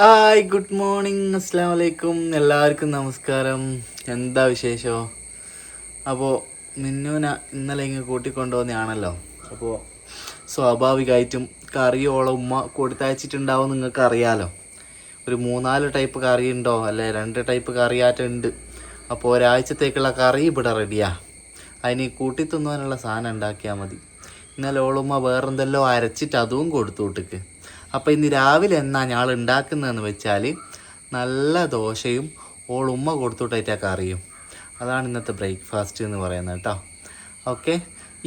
Hi good morning അസ്സാം വലൈക്കും എല്ലാവർക്കും നമസ്കാരം. എന്താ വിശേഷമോ അപ്പോൾ മിന്നുന ഇന്നലെ ഇങ്ങ് കൂട്ടിക്കൊണ്ടുവന്നതാണല്ലോ. അപ്പോൾ സ്വാഭാവികമായിട്ടും കറിയോളം ഉമ്മ കൊടുത്തയച്ചിട്ടുണ്ടാവും നിങ്ങൾക്ക് അറിയാലോ ഒരു മൂന്നാൽ ടൈപ്പ് കറി ഉണ്ടോ അല്ലെ രണ്ട് ടൈപ്പ് കറിയാറ്റുണ്ട് അപ്പോൾ ഒരാഴ്ചത്തേക്കുള്ള കറി ഇവിടെ റെഡിയാ അതിന് കൂട്ടി സാധനം ഉണ്ടാക്കിയാൽ മതി. ഇന്നലെ ഓളുമ്മ വേറെന്തെല്ലോ അരച്ചിട്ട് അതും കൊടുത്തു വിട്ടിക്ക്. അപ്പോൾ ഇന്ന് രാവിലെ എന്നാ ഞാൾ ഉണ്ടാക്കുന്നതെന്ന് വെച്ചാൽ നല്ല ദോശയും ഓൾ ഉമ്മ കൊടുത്തുവിട്ടായിട്ട് കറിയും. അതാണ് ഇന്നത്തെ ബ്രേക്ക്ഫാസ്റ്റ് എന്ന് പറയുന്നത് കേട്ടോ ഓക്കെ?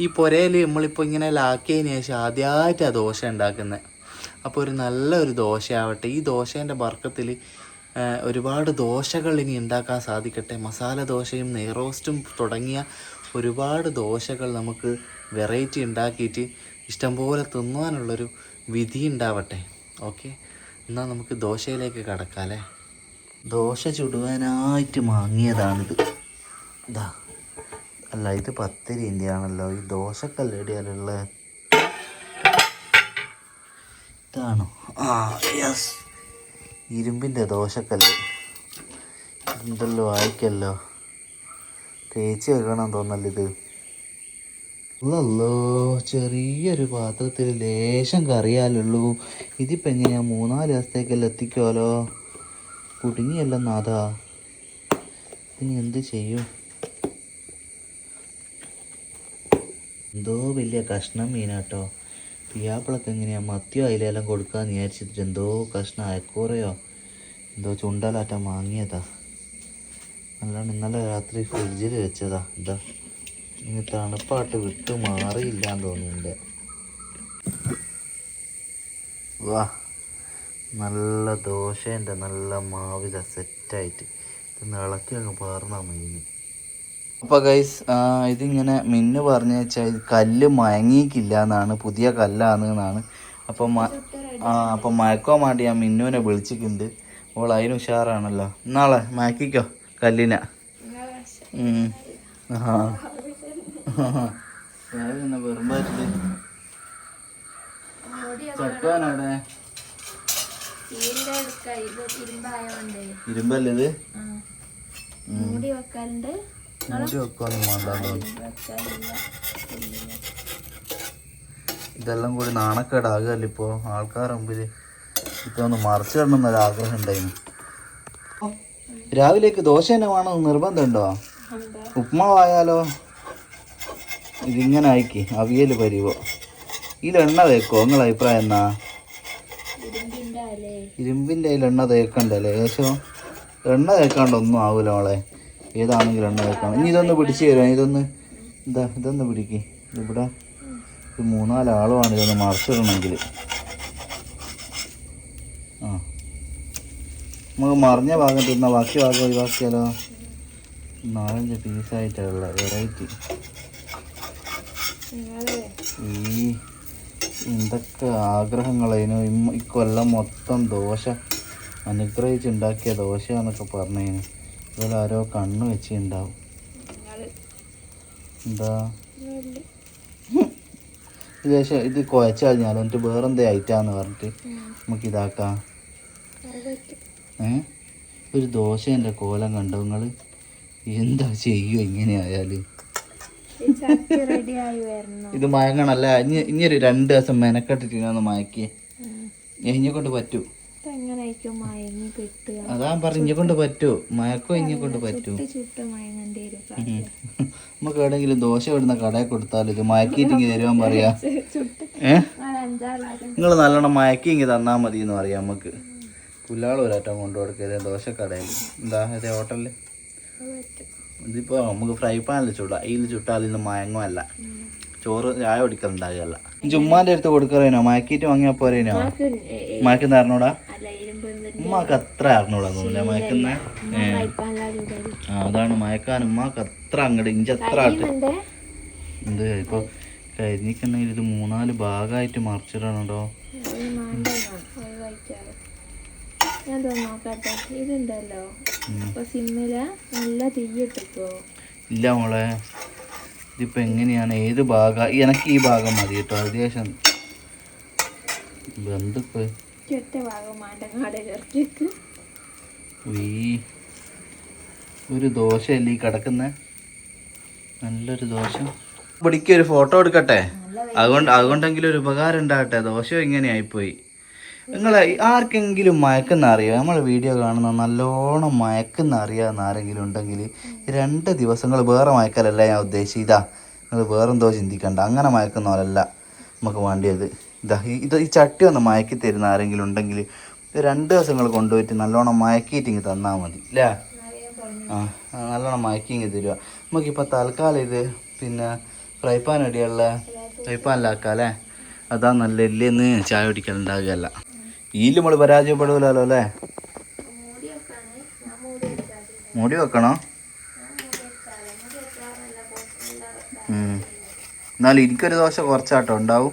ഈ പുരയിൽ നമ്മളിപ്പോൾ ഇങ്ങനെ ലാക്കിയതിന് ശേഷം ആദ്യമായിട്ടാണ് ദോശ ഉണ്ടാക്കുന്നത് അപ്പോൾ ഒരു നല്ലൊരു ദോശയാവട്ടെ. ഈ ദോശേന്റെ വർക്കത്തിൽ ഒരുപാട് ദോശകൾ ഇനി ഉണ്ടാക്കാൻ സാധിക്കട്ടെ. മസാല ദോശയും നെയ്റോസ്റ്റും തുടങ്ങിയ ഒരുപാട് ദോശകൾ നമുക്ക് വെറൈറ്റി ഉണ്ടാക്കിയിട്ട് ഇഷ്ടംപോലെ തിന്നുവാനുള്ളൊരു വിധി ഉണ്ടാവട്ടെ ഓക്കെ? എന്നാൽ നമുക്ക് ദോശയിലേക്ക് കടക്കാല്ലേ ദോശ ചുടുവാനായിട്ട് മാങ്ങിയതാണിത്. ഇതാ അല്ല ഇത് പത്തിരിന്റെ ആണല്ലോ ഈ ദോശക്കല്ലടിയാലുള്ള ഇതാണോ? ആ യെസ് ഇരുമ്പിന്റെ ദോശക്കല്ല്. എന്തല്ലോ ആയിക്കല്ലോ. തേച്ച് വെക്കണം തോന്നല്ലോ ഇത് അല്ലല്ലോ ചെറിയൊരു പാത്രത്തിൽ ലേശം കറിയാലുള്ളൂ. ഇതിപ്പോൾ എങ്ങനെയാ? മൂന്നാൽ ദിവസത്തേക്കെല്ലാം എത്തിക്കുമല്ലോ കുടുങ്ങിയല്ലോ നാഥാ. ഇനി എന്ത് ചെയ്യും? എന്തോ വലിയ കഷ്ണം മീനാട്ടോ. പിയാപ്പിളൊക്കെ എങ്ങനെയാ? മത്തിയോ അതിലെല്ലാം കൊടുക്കാന്ന് വിചാരിച്ചിട്ട് എന്തോ കഷ്ണം അയക്കൂറയോ എന്തോ ചുണ്ടലാറ്റം വാങ്ങിയതാ. അല്ലാണ്ട് ഇന്നലെ രാത്രി ഫ്രിഡ്ജിൽ വെച്ചതാ. ഇനി തണുപ്പാട്ട് വിട്ട് മാറിയില്ലാന്ന് തോന്നുന്നുണ്ട്. വാ നല്ല ദോശേന്റെ നല്ല മാവിത സെറ്റായിട്ട്. ഇത് ഇളക്കി അങ്ങ് പാർന്നാ മീന് അപ്പൊ ഗൈസ് ഇതിങ്ങനെ മിന്നു പറഞ്ഞു വെച്ചാൽ ഇത് കല്ല് മയങ്ങിക്കില്ല എന്നാണ് പുതിയ കല്ലാണ് എന്നാണ്. അപ്പൊ ആ അപ്പൊ മയക്കോ മാണ്ടി ഞാൻ മിന്നുവിനെ വിളിച്ചിട്ടുണ്ട്. അപ്പോൾ അതിന് ഉഷാറാണല്ലോ. നാളെ മയക്കിക്കോ കല്ലിനെ. ആ. എടുക്ക ഇത് ഇരുമ്പായോണ്ട്. ഇരുമ്പല്ലേ ഇത്? മൂടി വെക്കലില്ല ഇതെല്ലാം കൂടി നാണക്കേടാകല്ലേ ഇപ്പോ? ആൾക്കാർ മുമ്പിൽ ഇപ്പൊ ഒന്ന് മറിച്ചു തരണം എന്നൊരു ആഗ്രഹം ഉണ്ടായിരുന്നു രാവിലേക്ക് ദോശ തന്നെ വേണമെന്ന് നിർബന്ധമുണ്ടോ ഉപ്മാവായാലോ? ഇതിങ്ങനെ ആയിക്ക് അവിയൽ പരിവോ. ഇതിലെണ്ണ തേക്കോ? നിങ്ങളെ അഭിപ്രായം എന്നാ? ഇരുമ്പിന്റെ അതിൽ എണ്ണ തേക്കണ്ടല്ലേ ഏകദേശം എണ്ണ തേക്കാണ്ട് ഒന്നും ആവൂല മോളെ. ഏതാണെങ്കിലും എണ്ണ തേക്കണം. ഇനി ഇതൊന്ന് പിടിച്ച് തരാം ഇതൊന്ന് ഇതാ ഇതൊന്ന് പിടിക്ക്. ഇവിടെ ഒരു മൂന്നാൽ ആളുമാണ് ഇതൊന്ന് മറിച്ചിടണമെങ്കിൽ. ആ. നമുക്ക് മറിഞ്ഞ ഭാഗം തിന്ന ബാക്കി ഭാഗം ഒഴിവാക്കിയാലോ? നാലഞ്ച് പീസായിട്ടുള്ള വെറൈറ്റി ഈ എന്തൊക്കെ ആഗ്രഹങ്ങളതിനു ഇക്കൊല്ലം മൊത്തം ദോശ അനുഗ്രഹിച്ചുണ്ടാക്കിയ ദോശയാന്നൊക്കെ പറഞ്ഞതിന് ഇതുപോലെ ആരോ കണ്ണ് വെച്ചിട്ടുണ്ടാവും നിങ്ങൾ എന്താ? നിങ്ങൾ ഇത് കുഴച്ചാൽ കഴിഞ്ഞാൽ എന്നിട്ട് വേറെന്തേ ഐറ്റാന്ന് പറഞ്ഞിട്ട് നമുക്ക് ഇതാക്കാം. ഏ? ഒരു ദോശേന്റെ കോലം കണ്ടോ നിങ്ങൾ എന്താ ചെയ്യുമോ ഇങ്ങനെ ആയാൽ ഈ ചട്ടി റെഡി ആയി വരണം ഇത് മയങ്ങണല്ല? ഇനി ഇനി ഒരു രണ്ട് ദിവസം മെനക്കെട്ടിട്ട് ഒന്ന് മയക്കി. ഇഞ്ഞെ കൊണ്ട് പറ്റൂ. അതാ പറഞ്ഞു ഇഞ്ഞെ കൊണ്ട് പറ്റൂ. മയക്കോ ഇഞ്ഞെ കൊണ്ട് പറ്റൂ. നമുക്ക് എവിടെങ്കിലും ദോശ ഇടുന്ന കടയിൽ കൊടുത്താൽ ഇത് മയക്കിയിട്ടെങ്കിൽ തരുവാൻ പറയാ. നിങ്ങൾ നല്ലോണം മയക്കി ഇങ്ങ് തന്നാൽ മതി എന്ന് പറയാം നമുക്ക്. പുല്ലാൾ ഒരറ്റം കൊണ്ടു കൊടുക്കരുത് ദോശക്കടയിൽ. എന്താ ഇതേ ഹോട്ടലിൽ പറ്റും. ഇതിപ്പോൾ നമുക്ക് ഫ്രൈ പാനിൽ ചുടാം. അതിൽ ചുട്ടാൽ ഇന്ന് മയങ്ങുമല്ല അല്ല. ചോറ് ചായ കുടിക്കലുണ്ടാകുകയല്ല. ചുമ്മാന്റെ അടുത്ത് കൊടുക്കറേനോ? മയക്കിയിട്ട് വാങ്ങിയാൽ പോരേനോ? മയക്കുന്ന അറിഞ്ഞൂടാ? ഉമ്മാക്ക് അത്ര അറിഞ്ഞൂടാ തോന്നില്ല മയക്കുന്ന ആ അതാണ് മയക്കാൻ ഉമ്മാക്ക് അത്ര അങ്ങോട്ട് ഇഞ്ചി അത്ര ആട്ട്. എന്ത്? ഇപ്പോൾ കരിഞ്ഞിക്കുണ്ടെങ്കിൽ ഇത് മൂന്നാൽ ഭാഗമായിട്ട് മറിച്ചിടണോ ഞാൻ നോക്കട്ടെ. ഇതുണ്ടല്ലോ. അപ്പൊ സിമ്മില നല്ല ഇല്ല മോളെ. ഇതിപ്പോ എങ്ങനെയാണ്? ഏത് ഭാഗം എനിക്ക് ഈ ഭാഗം മതി കേട്ടോ. അത്യാവശ്യം ബന്ധുപ്പ്. ഒറ്റ ഭാഗം. ഒരു ദോശയല്ലേ ഈ കിടക്കുന്ന? നല്ലൊരു ദോശ. ഇവിടേക്ക് ഒരു ഫോട്ടോ എടുക്കട്ടെ? അതുകൊണ്ട് അതുകൊണ്ടെങ്കിലും ഒരു ഉപകാരം ഉണ്ടാകട്ടെ. ദോശ ഇങ്ങനെയായിപ്പോയി നിങ്ങൾ ആർക്കെങ്കിലും മയക്കുന്ന അറിയോ നമ്മൾ വീഡിയോ കാണുന്ന നല്ലോണം മയക്കുന്ന അറിയാവുന്ന ആരെങ്കിലും ഉണ്ടെങ്കിൽ രണ്ട് ദിവസങ്ങൾ വേറെ മയക്കലല്ല ഞാൻ ഉദ്ദേശിച്ചത്. ഇതാ നിങ്ങൾ വേറെന്തോ ചിന്തിക്കണ്ട. അങ്ങനെ മയക്കുന്ന പോലല്ല നമുക്ക് വേണ്ടിയത്. ഇതാ ഇത് ഈ ചട്ടി ഒന്ന് മയക്കി തരുന്ന ആരെങ്കിലും ഉണ്ടെങ്കിൽ രണ്ട് ദിവസങ്ങൾ കൊണ്ടുപോയിട്ട് നല്ലോണം മയക്കിയിട്ട് ഇങ്ങ് തന്നാൽ മതി. അല്ലേ ആ നല്ലോണം മയക്കി ഇങ്ങ് തരുക നമുക്കിപ്പോൾ തൽക്കാലം ഇത് പിന്നെ ഫ്രൈ പാൻ അടിയുള്ള ഫ്രൈ പാനിലാക്കാം അല്ലേ? അതാ നല്ല ഇല്ലെന്ന് ചായ കുടിക്കലുണ്ടാകുകയല്ല. ഈൽ നമ്മൾ പരാജയപ്പെടില്ലല്ലോ അല്ലേ? മൂടി വെക്കാണ്. എന്നാലും എനിക്കൊരു ദോശ കുറച്ചാട്ടോ. ഉണ്ടാവും.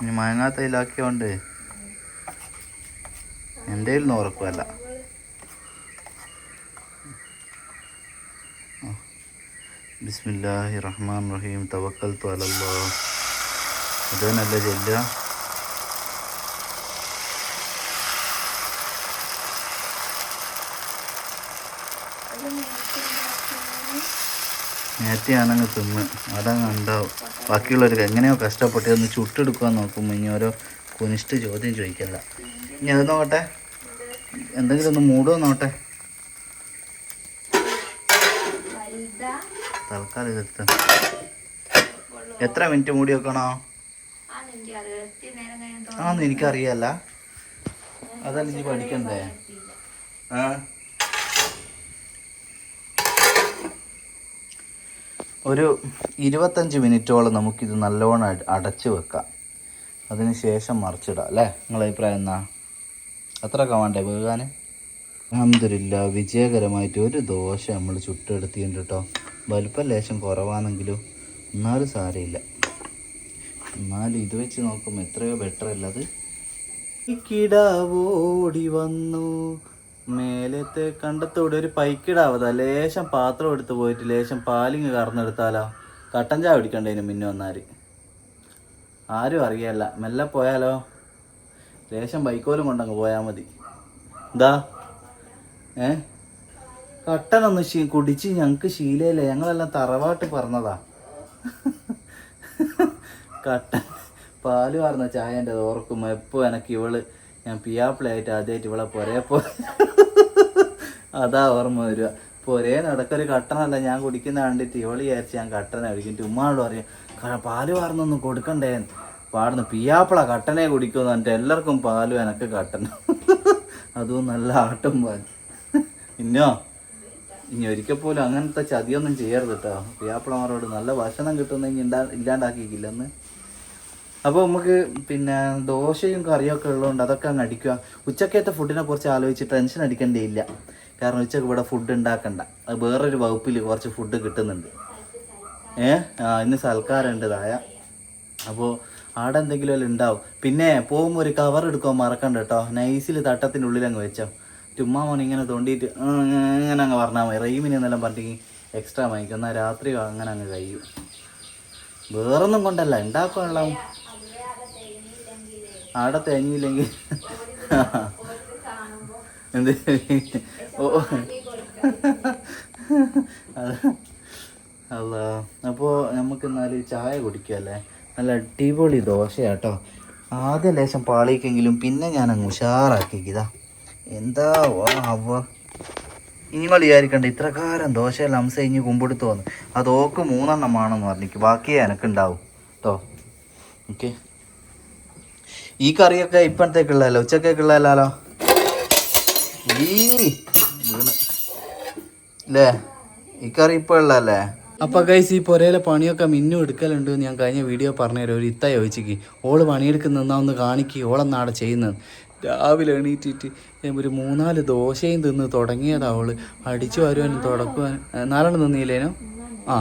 ഇനി മയങ്ങാത്തയിലാക്കിയോണ്ട് എന്റെ കയ്യിൽ നിന്ന് ഉറക്കുമല്ല ബിസ്മില്ലാഹി റഹ്മാൻ റഹീം. തവക്കൽ അലല്ലാ അതനല്ല ചെല്ലുക നേരത്തെ ആണെങ്കിൽ തിന്ന്. അതങ്ങ് ഉണ്ടാവും. ബാക്കിയുള്ളവർക്ക് എങ്ങനെയോ കഷ്ടപ്പെട്ട് ഒന്ന് ചുട്ടെടുക്കാൻ നോക്കുമ്പോൾ ഇനി ഓരോ കുനിഷ്ട് ചോദ്യം ചോദിക്കല്ല ഇനി അത് നോക്കട്ടെ. എന്തെങ്കിലും ഒന്ന് മൂടുമോ നോട്ടെ തൽക്കാലം ഇതെടുത്ത്. എത്ര മിനിറ്റ് മൂടി വെക്കണോ? ആന്ന് എനിക്കറിയാല്ല. അതല്ല ഇനി പഠിക്കണ്ടേ? ആ? ഒരു ഇരുപത്തഞ്ച് മിനിറ്റോളം നമുക്കിത് നല്ലോണം അട- അടച്ച് വെക്കാം. അതിന് ശേഷം മറിച്ചിടാം അല്ലേ? നിങ്ങളെ അഭിപ്രായം എന്നാ അത്രയൊക്കെ വേണ്ടേ വേകാൻ അഹമ്മദില്ല വിജയകരമായിട്ട് ഒരു ദോശ നമ്മൾ ചുട്ടെടുത്തിട്ടുണ്ട് കേട്ടോ വലുപ്പം ലേശം കുറവാണെങ്കിലും എന്നാലും സാരമില്ല. എന്നാലും ഇത് വെച്ച് നോക്കുമ്പോൾ എത്രയോ ബെറ്റർ അല്ലത് കിടാവോടി വന്നു. മേലത്തെ കണ്ടത്തോടെ ഒരു പൈക്കിടാവതാ. ലേശം പാത്രം എടുത്ത് പോയിട്ട് ലേശം പാലിങ് കറന്നെടുത്താലോ. കട്ടൻ ചായ പിടിക്കണ്ടേനു മിന്നു വന്നാൽ. ആരും അറിയല്ല. മെല്ലെ പോയാലോ? ലേശം ബൈക്കോലും കൊണ്ടങ്ങ് പോയാൽ മതി. എന്താ ഏ? കട്ടനൊന്ന് ശീ കുടിച്ച് ഞങ്ങൾക്ക് ശീലയില്ല. ഞങ്ങളെല്ലാം തറവാട്ട് പറഞ്ഞതാ. കട്ടൻ പാൽ പറഞ്ഞ ചായന്റെ ഓർക്കും എപ്പോൾ എനിക്ക് ഇവൾ ഞാൻ പിയാപ്പിളായിട്ട് ആദ്യമായിട്ട് ഇവളെ പോരെ പോ അതാ ഓർമ്മ വരിക. നടക്ക നടക്കൊരു കട്ടനല്ല ഞാൻ കുടിക്കുന്ന കണ്ടിട്ട് ഇവൾ വിചാരിച്ച് ഞാൻ കട്ടന കുടിക്കും പറയും കാരണം പാൽ വാർന്നൊന്നും കൊടുക്കണ്ടേ? പാടുന്നു പിയാപ്പിള കട്ടനെ കുടിക്കുമെന്ന് പറഞ്ഞിട്ട് എല്ലാവർക്കും പാലും എനക്ക് കട്ടൻ അതും നല്ല ആട്ടും പാൽ ഇന്നോ? ഇനി ഒരിക്കൽ പോലും അങ്ങനത്തെ ചതിയൊന്നും ചെയ്യരുത് കേട്ടോ പിയാപ്പിളമാരോട് നല്ല ഭക്ഷണം കിട്ടുന്നെങ്കിൽ ഇണ്ടാ ഇല്ലാണ്ടാക്കിക്കില്ലെന്ന്. അപ്പോൾ നമുക്ക് പിന്നെ ദോശയും കറിയൊക്കെ ഉള്ളതുകൊണ്ട് അതൊക്കെ അങ്ങ് അടിക്കുക. ഉച്ചക്കത്തെ ഫുഡിനെ കുറിച്ച് ആലോചിച്ച് ടെൻഷൻ അടിക്കേണ്ടിയില്ല കാരണം ഉച്ചയ്ക്ക് ഇവിടെ ഫുഡ് ഉണ്ടാക്കണ്ട. അത് വേറൊരു വകുപ്പിൽ കുറച്ച് ഫുഡ് കിട്ടുന്നുണ്ട്. ഏ? ആ ഇന്ന് സൽക്കാരുണ്ട് തായ അപ്പോൾ ആടെ എന്തെങ്കിലും എല്ലാം ഉണ്ടാവും. പിന്നെ പോകുമ്പോൾ ഒരു കവർ എടുക്കാൻ മറക്കണ്ട കേട്ടോ. നൈസിൽ തട്ടത്തിന്റെ ഉള്ളിൽ അങ്ങ് വെച്ചോ. ചുമ്മാ മോൻ ഇങ്ങനെ തോണ്ടിയിട്ട് ഇങ്ങനെ അങ്ങ് പറഞ്ഞാൽ മതി. റൈമിന് എന്നെല്ലാം പറഞ്ഞിട്ട് എക്സ്ട്രാ വാങ്ങിക്കും എന്നാൽ രാത്രി അങ്ങനെ അങ്ങ് കഴിയും. വേറൊന്നും കൊണ്ടല്ല. ഉണ്ടാക്കാനുള്ള ആടെ തേങ്ങിയില്ലെങ്കിൽ. എന്ത്? ഓ അല്ല അപ്പോൾ നമുക്ക് എന്നാൽ ചായ കുടിക്കല്ലേ? നല്ല അടിപൊളി ദോശയാട്ടോ. ആദ്യ ലേശം പാളിക്കെങ്കിലും പിന്നെ ഞാൻ അങ്ങ് ഉഷാറാക്കിക്കിതാ എന്താ? വാ അവ നിങ്ങൾ വിചാരിക്കണ്ട ഇത്രക്കാരം ദോശയെല്ലാം അംസ ഇഞ്ഞ് കുമ്പിടുത്ത് വന്നു. അത് ഓക്ക് മൂന്നെണ്ണമാണെന്ന് പറഞ്ഞിക്ക്. ബാക്കിയേ എനക്കുണ്ടാവും. കേട്ടോ ഓക്കെ. ഈ കറിയൊക്കെ ഇപ്പോഴത്തേക്കുള്ളതല്ലോ? ഉച്ചക്കേക്കുള്ളതല്ലോ വീണ്. അപ്പൊ ഗൈസ് ഈ പൊരയിലെ പണിയൊക്കെ മിന്നും എടുക്കലുണ്ട് ഞാൻ കഴിഞ്ഞ വീഡിയോ പറഞ്ഞുതരാം. ഒരു ഇത്ത ചോദിച്ചിക്ക് ഓൾ പണിയെടുക്കുന്ന ഒന്ന് കാണിക്ക് ഓളെന്നാടെ ചെയ്യുന്നത് രാവിലെ എണീറ്റിട്ട് ഒരു മൂന്നാൽ ദോശയും തിന്ന് തുടങ്ങിയതാ അവൾ അടിച്ചു വരുവാനും തുടക്കുവാനും. നാലെണ്ണം തിന്നിയില്ലേനോ ആ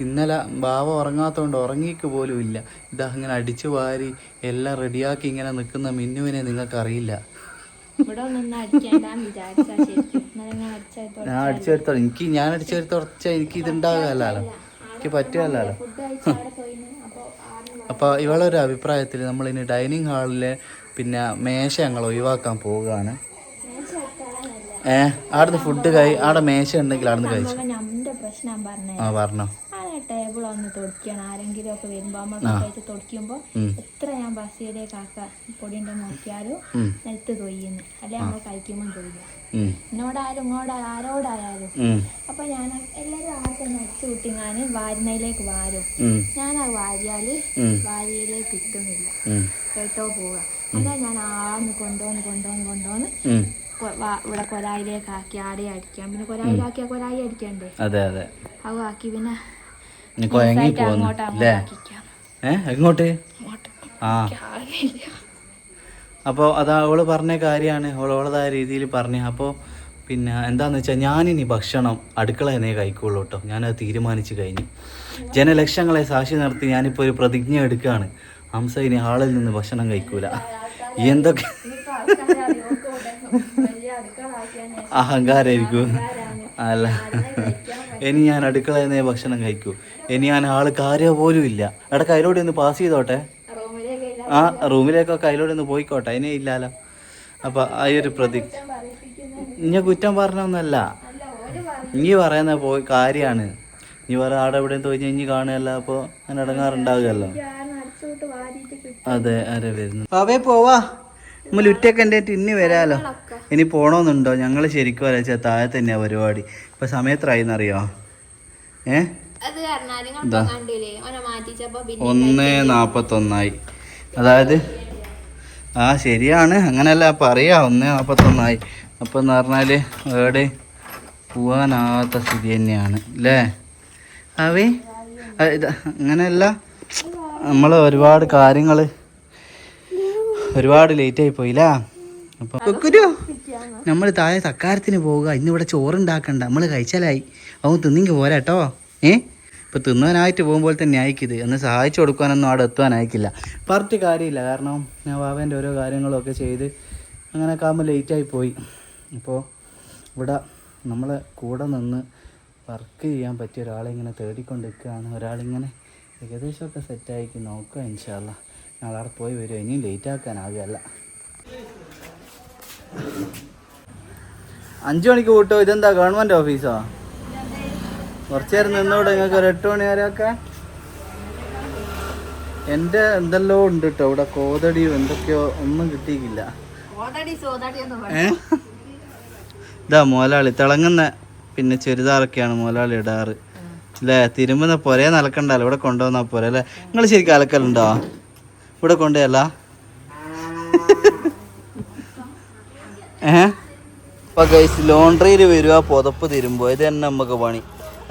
ഇന്നലെ ബാവ ഉറങ്ങാത്തതുകൊണ്ട് ഉറങ്ങിക്ക് പോലും ഇല്ല. ഇതാ ഇങ്ങനെ അടിച്ചു വാരി എല്ലാം റെഡിയാക്കി ഇങ്ങനെ നിൽക്കുന്ന മിന്നുവിനെ നിങ്ങൾക്കറിയില്ല. ഞാൻ അടിച്ചാൽ ഞാൻ അടിച്ചു വരുത്തോ എനിക്ക് ഞാൻ അടിച്ചു വരുത്ത ഉറച്ച എനിക്ക് ഇത് ഉണ്ടാകുകയല്ലോ എനിക്ക് പറ്റുകയല്ലോ അപ്പോൾ ഇവളൊരു അഭിപ്രായത്തിൽ നമ്മളിനി ഡൈനിങ് ഹാളിലെ പിന്നെ മേശ ഞങ്ങൾ ഒഴിവാക്കാൻ പോവുകയാണ്. ഏഹ് അവിടുന്ന് ഫുഡ് കഴി അവിടെ മേശ ഉണ്ടെങ്കിൽ അവിടുന്ന് കഴിച്ചു? ആ പറഞ്ഞോ. ആ ടേബിൾ ഒന്ന് തുടക്കണം ആരെങ്കിലും ഒക്കെ വരുമ്പോ കഴിച്ച് തുടക്കുമ്പോ. എത്ര ഞാൻ ബസ്സിയിലേക്ക് കാക്ക പൊടിയുണ്ടോ നോക്കിയാലും. നിലത്ത് തൊയ്യുന്നു. അല്ലെ നമ്മൾ കഴിക്കുമ്പോൾ തൊയ്യ. എന്നോടായാലും ഇങ്ങോട്ടാ ആരോടായാലും. അപ്പൊ ഞാൻ എല്ലാരും ആദ്യം നടിച്ചു കൂട്ടിങ്ങാന് വാരുന്നതിലേക്ക് വാരും. ആ വാരിയാൽ. വാരിയിലേക്ക് കിട്ടുന്നില്ല. കേട്ടോ പോവുക അല്ല ഞാൻ ആന്ന് കൊണ്ടോന്ന് കൊണ്ടോന്ന് കൊണ്ടുവന്ന് ഉം. കൊ- വാ- ഇവിടെ കൊലായിലേക്ക് ആക്കി ആടെ അടിക്കാം. പിന്നെ കൊലായിലാക്കിയാ കൊലായി അടിക്കണ്ടേ? അതെ അതെ. അത് ആക്കി പിന്നെ നീ കൊയങ്ങി പോന്നു അല്ലേ അങ്ങോട്ട് എങ്ങോട്ട്? ആ. അപ്പോൾ അത് അവൾ പറഞ്ഞ കാര്യമാണ് അവളവളതായ രീതിയിൽ പറഞ്ഞു. അപ്പോൾ പിന്നെ എന്താന്ന് വെച്ചാൽ ഞാനിനി ഭക്ഷണം അടുക്കള എന്നേ കഴിക്കുള്ളൂ കേട്ടോ. ഞാനത് തീരുമാനിച്ചു കഴിഞ്ഞു. ജനലക്ഷങ്ങളെ സാക്ഷി നിർത്തി ഞാനിപ്പോൾ ഒരു പ്രതിജ്ഞ എടുക്കുകയാണ് ഹംസ ഇനി ഹാളിൽ നിന്ന് ഭക്ഷണം കഴിക്കൂല. എന്തൊക്കെ അഹങ്കാരമായിരിക്കും? അല്ല. ഇനി ഞാൻ അടുക്കളയിൽ നിന്നേ ഭക്ഷണം കഴിക്കൂ. ഇനി ഞാൻ ആൾ കാര്യ പോലും ഇല്ല. എടാ കയ്യിലൂടെ ഒന്ന് പാസ് ചെയ്തോട്ടെ? ആ റൂമിലേക്കൊക്കെ അതിലൂടെ ഒന്ന് പോയിക്കോട്ടെ? അതിനെ ഇല്ലാലോ. അപ്പൊ ആ ഒരു പറയിപ്പിക്കുന്നത്. ഇഞ്ഞ കുറ്റം പറഞ്ഞൊന്നല്ല. ഇനി പറയുന്ന പോയി കാര്യമാണ് ഇനി പറ ആടെ എവിടെയും തോന്നി ഇനി കാണുകയല്ല. അപ്പോൾ ഞാൻ ഇടങ്ങാറുണ്ടാകുമല്ലോ. അതെ ആരെ വരുന്നു അവേ പോവാ. നമ്മൾ ഉറ്റൊക്കെ എന്റെ ഇന്ന് വരാലോ? ഇനി പോണോന്നുണ്ടോ? ഞങ്ങൾ ശരിക്കും വരച്ചാൽ താഴെ തന്നെയാ പരിപാടി. ഇപ്പൊ സമയത്രായിന്നറിയോ? ഏ? ഒന്ന് നാപ്പത്തൊന്നായി. അതായത്? ആ ശരിയാണ്. അങ്ങനെയല്ല പറയാ. ഒന്ന് നാപ്പത്തൊന്നായി. അപ്പം എന്ന് പറഞ്ഞാൽ വേട് പോവാനാവാത്ത സ്ഥിതി തന്നെയാണ്. അല്ലേ അവേ അങ്ങനെയല്ല. നമ്മൾ ഒരുപാട് കാര്യങ്ങൾ ഒരുപാട് ലേറ്റ് ആയി പോയില്ല. അപ്പം നമ്മൾ താഴെ തക്കാരത്തിന് പോവുക. ഇന്നിവിടെ ചോറുണ്ടാക്കണ്ട. നമ്മൾ കഴിച്ചാലായി. അവൻ തിന്നിങ്ങി പോരാട്ടോ ഏ? ഇപ്പൊ തിന്നാനായിട്ട് പോകുമ്പോൾ തന്നെ അയക്കിത് എന്ന് സഹായിച്ചു കൊടുക്കാനൊന്നും അവിടെ എത്താനായിക്കില്ല. പറഞ്ഞിട്ട് കാര്യമില്ല. കാരണം ഞാൻ ബാബേന്റെ ഓരോ കാര്യങ്ങളൊക്കെ ചെയ്ത് അങ്ങനെയൊക്കെ ആകുമ്പോൾ ലേറ്റായി പോയി. അപ്പോൾ ഇവിടെ നമ്മളെ കൂടെ നിന്ന് വർക്ക് ചെയ്യാൻ പറ്റിയ ഒരാളെ ഇങ്ങനെ തേടിക്കൊണ്ട് നിൽക്കുകയാണ് ഒരാളിങ്ങനെ ഏകദേശമൊക്കെ സെറ്റാക്കി നോക്കുക ഇൻഷാല്ല ഞങ്ങൾ അവിടെ പോയി വരും. ഇനിയും ലേറ്റ് ആക്കാനാകുകയല്ല അഞ്ചു മണിക്ക് കൂട്ടോ ഇതെന്താ ഗവൺമെന്റ് ഓഫീസോ കുറച്ച് നേരം നിന്നോടെ നിങ്ങൾക്ക് ഒരു എട്ട് മണി വരെയൊക്കെ? എന്റെ എന്തെല്ലോ ഉണ്ട് കേട്ടോ ഇവിടെ കോതടിയോ എന്തൊക്കെയോ ഒന്നും കിട്ടിയിട്ടില്ല. ഇതാ മോലാളി തിളങ്ങുന്ന പിന്നെ ചുരിദാറൊക്കെയാണ് മോലാളി ഇടാറ്. അല്ലേ തിരുമ്പുന്ന പുരയെ നിലക്കണ്ടല്ലോ ഇവിടെ കൊണ്ടുവന്നാ പോരെ അല്ലേ? നിങ്ങൾ ശരിക്കും അലക്കലുണ്ടോ? ഇവിടെ കൊണ്ടുപോയല്ല? ഏഹ്? അപ്പൊ ഗൈസ് ലോണ്ടറിയിൽ വരിക പുതപ്പ് തിരുമ്പോ ഇത് തന്നെ നമുക്ക് പണി.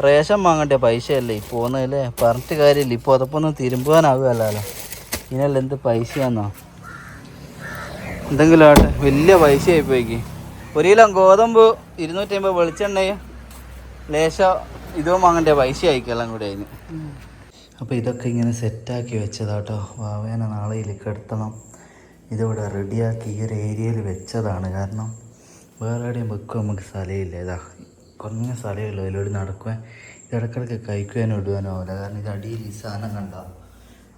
റേഷൻ വാങ്ങേണ്ട പൈസ അല്ലേ ഈ പോകുന്നതല്ലേ പറഞ്ഞിട്ട് കാര്യമില്ല. ഈ പുതപ്പൊന്നും തിരുമ്പുവാനാവുകയല്ലോ ഇതിനല്ല എന്ത് പൈസയാണോ എന്തെങ്കിലും ആട്ടെ വലിയ പൈസ ആയിപ്പോയിക്ക് ഒരു കിലോ ഗോതമ്പ് ഇരുന്നൂറ്റി അമ്പത് വെളിച്ചെണ്ണയും ലേശം ഇതും വാങ്ങേണ്ട പൈസ ആയിക്കെല്ലാം കൂടി അതിന്. അപ്പോൾ ഇതൊക്കെ ഇങ്ങനെ സെറ്റാക്കി വെച്ചതാട്ടോ. വാവേനെ നാളെ ഇതിൽ എടുത്തണം ഇതിവിടെ റെഡിയാക്കി ഈ ഒരു ഏരിയയിൽ വെച്ചതാണ് കാരണം വേറെ എവിടെയും വെക്കും നമുക്ക് സ്ഥലമില്ല. ഇതാ കുറഞ്ഞ സ്ഥലമേ ഉള്ളൂ. അതിലൂടെ നടക്കുവാൻ ഇടയ്ക്കിടയ്ക്ക് കഴിക്കുവാനും ഇടുവാനും ആവില്ല. കാരണം ഇത് അടിയിൽ ഈ സാധനം കണ്ടോ?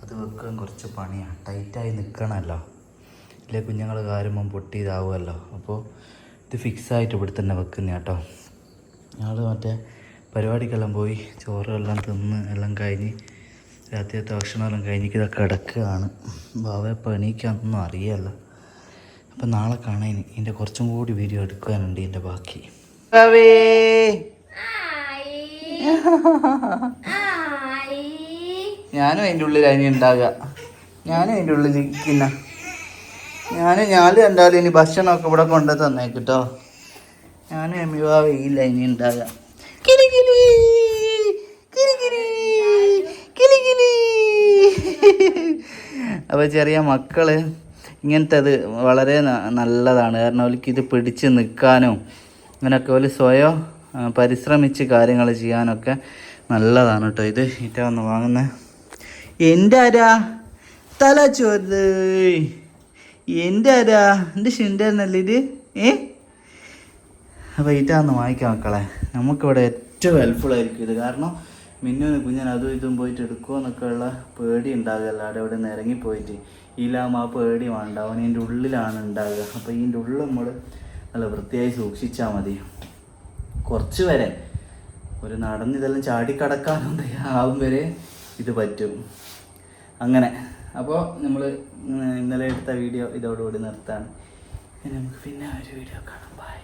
അത് വെക്കാൻ കുറച്ച് പണിയാണ് ടൈറ്റായി നിൽക്കണമല്ലോ ഇല്ലേ കുഞ്ഞുങ്ങൾ കാരുമ്പം പൊട്ടി ഇതാവുമല്ലോ അപ്പോൾ ഇത് ഫിക്സായിട്ട് ഇവിടെ തന്നെ വെക്കുന്ന കേട്ടോ. ഞങ്ങൾ മറ്റേ പരിപാടിക്കെല്ലാം പോയി ചോറെല്ലാം തിന്ന് എല്ലാം കഴിഞ്ഞ് രാത്രിയത്തെ ഭക്ഷണമെല്ലാം കഴിഞ്ഞിട്ട് ഇതൊക്കെ കിടക്കുകയാണ്. ബാബ ഇപ്പോൾ എണീക്കാന്നൊന്നും അറിയല്ല. അപ്പം നാളെ കാണാൻ ഇതിന്റെ കുറച്ചും കൂടി വീഡിയോ എടുക്കാനുണ്ട് ഇതിന്റെ ബാക്കി. ഞാനും അതിന്റെ ഉള്ളിൽ അതിന് ഉണ്ടാകുക ഞാനും അതിന്റെ ഉള്ളിൽ ഇരിക്കുന്ന. ഞാനും ഞാനും എന്തായാലും ഇനി ഭക്ഷണമൊക്കെ ഇവിടെ കൊണ്ടു തന്നേക്കിട്ടോ ഞാനും എമ്മിവാ വെയില്ല ഇനി ഉണ്ടാകുക കിലി കിലി കിലി കിലി കിലി കിലി അപ്പോൾ ചെറിയ മക്കൾ ഇങ്ങനത്തെ വളരെ നല്ലതാണ്. കാരണം അവർക്ക് ഇത് പിടിച്ച് നിൽക്കാനും അങ്ങനെയൊക്കെ ഒരു സ്വയം പരിശ്രമിച്ച് കാര്യങ്ങൾ ചെയ്യാനൊക്കെ നല്ലതാണ് കേട്ടോ ഇത്. ഇറ്റ വന്ന് വാങ്ങുന്നത് എന്റെ ആരാ? തല ചോറ് എന്റെ ആരാ? എന്റെ ഷിൻഡായിരുന്നല്ലേ ഇത്? ഏ? അപ്പോൾ ഇറ്റാന്ന് വാങ്ങിക്കാം മക്കളെ. നമുക്കിവിടെ ഏറ്റവും ഹെൽപ്ഫുൾ ആയിരിക്കും ഇത്. കാരണം മിന്നു കുഞ്ഞൻ അതും ഇതും പോയിട്ട് എടുക്കുമോ എന്നൊക്കെ ഉള്ള പേടി ഉണ്ടാകുമല്ലോ അവിടെ നിന്ന് ഇറങ്ങിപ്പോയിട്ട്. ഇതിലാകുമ്പോൾ ആ പേടി വേണ്ട അവൻ ഇതിന്റെ ഉള്ളിലാണ് ഉണ്ടാകുക. അപ്പോൾ ഇതിന്റെ ഉള്ളിൽ നമ്മൾ നല്ല വൃത്തിയായി സൂക്ഷിച്ചാൽ മതി. കുറച്ച് വരെ. ഒരു നടന്ന് ഇതെല്ലാം ചാടിക്കടക്കാനും ആവും വരെ ഇത് പറ്റും. അങ്ങനെ. അപ്പോൾ നമ്മൾ ഇന്നലെ എടുത്ത വീഡിയോ ഇതോടുകൂടി നിർത്താണ് നമുക്ക് പിന്നെ ഒരു വീഡിയോ കാണാം. ബൈ